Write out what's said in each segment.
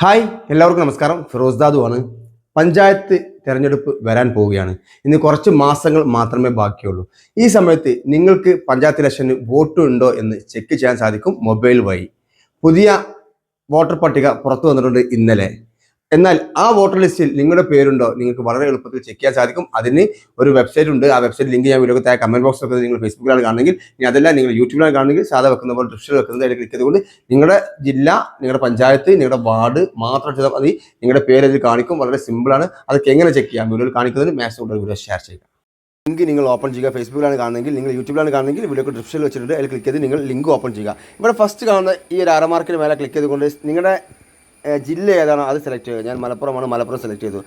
Hi എല്ലാവർക്കും നമസ്കാരം. ഫിറോസ് ദാദു ആണ്. പഞ്ചായത്ത് തിരഞ്ഞെടുപ്പ് വരാൻ പോവുകയാണ്. ഇനി കുറച്ച് മാസങ്ങൾ മാത്രമേ ബാക്കിയുള്ളൂ. ഈ സമയത്ത് നിങ്ങൾക്ക് പഞ്ചായത്ത് ഇലക്ഷന് വോട്ട് ഉണ്ടോ എന്ന് ചെക്ക് ചെയ്യാൻ സാധിക്കും മൊബൈൽ വഴി. പുതിയ വോട്ടർ പട്ടിക പുറത്തു വന്നിട്ടുണ്ട് ഇന്നലെ. എന്നാൽ ആ വോട്ടർ ലിസ്റ്റിൽ നിങ്ങളുടെ പേരുണ്ടോ? നിങ്ങൾക്ക് വളരെ എളുപ്പത്തിൽ ചെക്ക് ചെയ്യാൻ സാധിക്കും. അതിന് ഒരു വെബ്സൈറ്റ് ഉണ്ട്. ആ വെബ്സൈറ്റ് ലിങ്ക് ഞാൻ വീഡിയോ താഴെ കമന്റ് ബോക്സ് വെക്കുന്നത് നിങ്ങൾ ഫേസ്ബുക്കിലാണ് കാണുന്നെങ്കിൽ ഇനി അതല്ല നിങ്ങൾ യൂട്യൂബിലാണ് കാണുന്നെങ്കിൽ സാധാ വെക്കുന്ന പോലെ ഡിസ്ക്രിപ്ഷൻ വെക്കുന്നത് അതിൽ ക്ലിക്ക് ചെയ്തുകൊണ്ട് നിങ്ങളുടെ ജില്ല നിങ്ങളുടെ പഞ്ചായത്ത് നിങ്ങളുടെ വാർഡ് മാത്രം ചെയ്താൽ മതി. നിങ്ങളുടെ പേര് അതിൽ കാണിക്കും. വളരെ സിമ്പിളാണ് അതൊക്കെ എങ്ങനെ ചെക്ക് ചെയ്യാം? വീഡിയോയിൽ കാണിക്കുന്നതിന് മാക്സിമം വീഡിയോ ഷെയർ ചെയ്യുക. ലിങ്ക് നിങ്ങൾ ഓപ്പൺ ചെയ്യുക. ഫേസ്ബുക്കിലാണ് കാണുന്നെങ്കിൽ നിങ്ങൾ യൂട്യൂബിലാണ് കാണുന്നെങ്കിൽ വീഡിയോ ഡിസ്ക്രിപ്ഷനിൽ വെച്ചിട്ടുണ്ട്. അതിൽ ക്ലിക്ക് ചെയ്ത് നിങ്ങൾ ലിങ്ക് ഓപ്പൺ ചെയ്യുക. ഇവിടെ ഫസ്റ്റ് കാണുന്ന ഈ ഒരു അരമാർക്കിന് മേലെ ക്ലിക്ക് ചെയ്തുകൊണ്ട് നിങ്ങളുടെ ജില്ല ഏതാണോ അത് സെലക്ട് ചെയ്യുക ഞാൻ മലപ്പുറമാണ് മലപ്പുറം സെലക്ട് ചെയ്തു.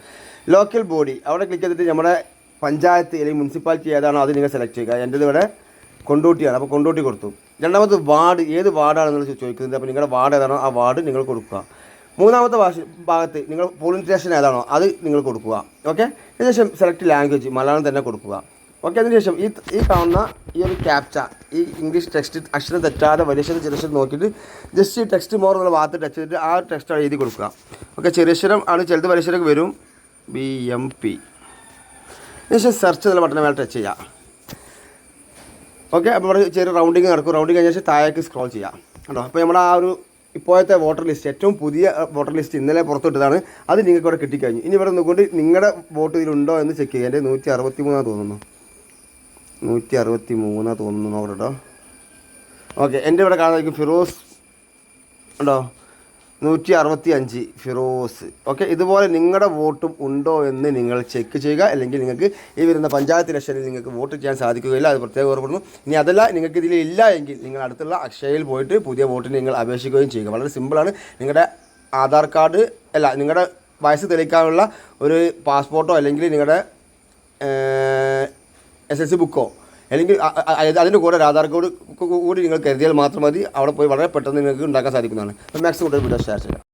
ലോക്കൽ ബോഡി അവിടെ ക്ലിക്ക് ചെയ്തിട്ട് നമ്മുടെ പഞ്ചായത്ത് അല്ലെങ്കിൽ മുനിസിപ്പാലിറ്റി ഏതാണോ അത് നിങ്ങൾ സെലക്ട് ചെയ്യുക. എന്റെ ഇവിടെ കൊണ്ടോട്ടിയാണ്. അപ്പോൾ കൊണ്ടോട്ടി കൊടുത്തു. രണ്ടാമത് വാർഡ് ഏത് വാർഡാണെന്ന് ചോദിക്കുന്നത് അപ്പോൾ നിങ്ങളുടെ വാർഡ് ഏതാണോ ആ വാർഡ് നിങ്ങൾ കൊടുക്കുക. മൂന്നാമത്തെ ഭാഷ ഭാഗത്ത് നിങ്ങൾ പോളിംഗ് സ്റ്റേഷൻ ഏതാണോ അത് നിങ്ങൾ കൊടുക്കുക. ഓക്കെ അതിനുശേഷം സെലക്ട് ലാംഗ്വേജ് മലയാളം തന്നെ കൊടുക്കുക. ഓക്കെ അതിനുശേഷം ഈ ഈ കാണുന്ന ഈ ഒരു ക്യാപ്ച ഈ ഇംഗ്ലീഷ് ടെക്സ്റ്റ് അക്ഷരം തെറ്റാതെ വലിയ ചെറിയക്ഷരം ചെറിയ നോക്കിയിട്ട് ജസ്റ്റ് ഈ ടെക്സ്റ്റ് മോർ എന്നുള്ള ഭാഗത്ത് ടച്ച് ചെയ്തിട്ട് ആ ടെക്സ്റ്റ് എഴുതി കൊടുക്കുക. ഓക്കെ ചെറിയ ശരം ആണ് ചിലത് വലിയ അക്ഷരം വരും. ബി എം പി ശേഷം സെർച്ച് എന്നുള്ള ബട്ടൺ മേലെ ടച്ച് ചെയ്യുക. ഓക്കെ അപ്പോൾ ഇവിടെ ചെറിയ റൗണ്ടിങ് നടക്കും. റൗണ്ടിങ് കഴിഞ്ഞ ശേഷം താഴേക്ക് സ്ക്രോൾ ചെയ്യാം കേട്ടോ അപ്പോൾ നമ്മുടെ ആ ഒരു ഇപ്പോഴത്തെ വോട്ടർ ലിസ്റ്റ് ഏറ്റവും പുതിയ വോട്ടർ ലിസ്റ്റ് ഇന്നലെ പുറത്തുവിട്ടതാണ് അത് നിങ്ങൾക്ക് ഇവിടെ കിട്ടിക്കഴിഞ്ഞു. ഇനി ഇവിടെ നിന്നുകൊണ്ട് നിങ്ങളുടെ വോട്ട് ഇതിലുണ്ടോ എന്ന് ചെക്ക് ചെയ്യാൻ നൂറ്റി അറുപത്തി മൂന്നാണ് തോന്നുന്നു. നൂറ്റി അറുപത്തി മൂന്ന് തോന്നുന്നു നോക്കട്ടെ കേട്ടോ ഓക്കെ എന്റെ ഇവിടെ കാണുന്നതായിരിക്കും ഫിറോസ്. ഉണ്ടോ? നൂറ്റി അറുപത്തി അഞ്ച് ഫിറോസ്. ഓക്കെ ഇതുപോലെ നിങ്ങളുടെ വോട്ടും ഉണ്ടോ എന്ന് നിങ്ങൾ ചെക്ക് ചെയ്യുക. അല്ലെങ്കിൽ നിങ്ങൾക്ക് ഈ വരുന്ന പഞ്ചായത്ത് ഇലക്ഷനിൽ നിങ്ങൾക്ക് വോട്ട് ചെയ്യാൻ സാധിക്കുകയില്ല അത് പ്രത്യേകം ഓർമ്മപ്പെടുന്നു ഇനി അതല്ല നിങ്ങൾക്ക് ഇതിൽ ഇല്ല എങ്കിൽ നിങ്ങൾ അടുത്തുള്ള അക്ഷയയിൽ പോയിട്ട് പുതിയ വോട്ടിന് നിങ്ങൾ അപേക്ഷിക്കുകയും ചെയ്യുക. വളരെ സിമ്പിളാണ് നിങ്ങളുടെ ആധാർ കാർഡ് അല്ല നിങ്ങളുടെ വയസ്സ് തെളിയിക്കാനുള്ള ഒരു പാസ്പോർട്ടോ അല്ലെങ്കിൽ നിങ്ങളുടെ എസ് എസ് സി ബുക്കോ അല്ലെങ്കിൽ അതിന്റെ കൂടെ ഒരു ആധാർ കാർഡ് കൂടി നിങ്ങൾ കരുതിയാൽ മാത്രം മതി. അവിടെ പോയി വളരെ പെട്ടെന്ന് നിങ്ങൾക്ക് ഉണ്ടാക്കാൻ സാധിക്കുന്നതാണ്. അപ്പോൾ മാക്സിമം കൂടുതൽ വീഡിയോ ഷെയർ ചെയ്യുക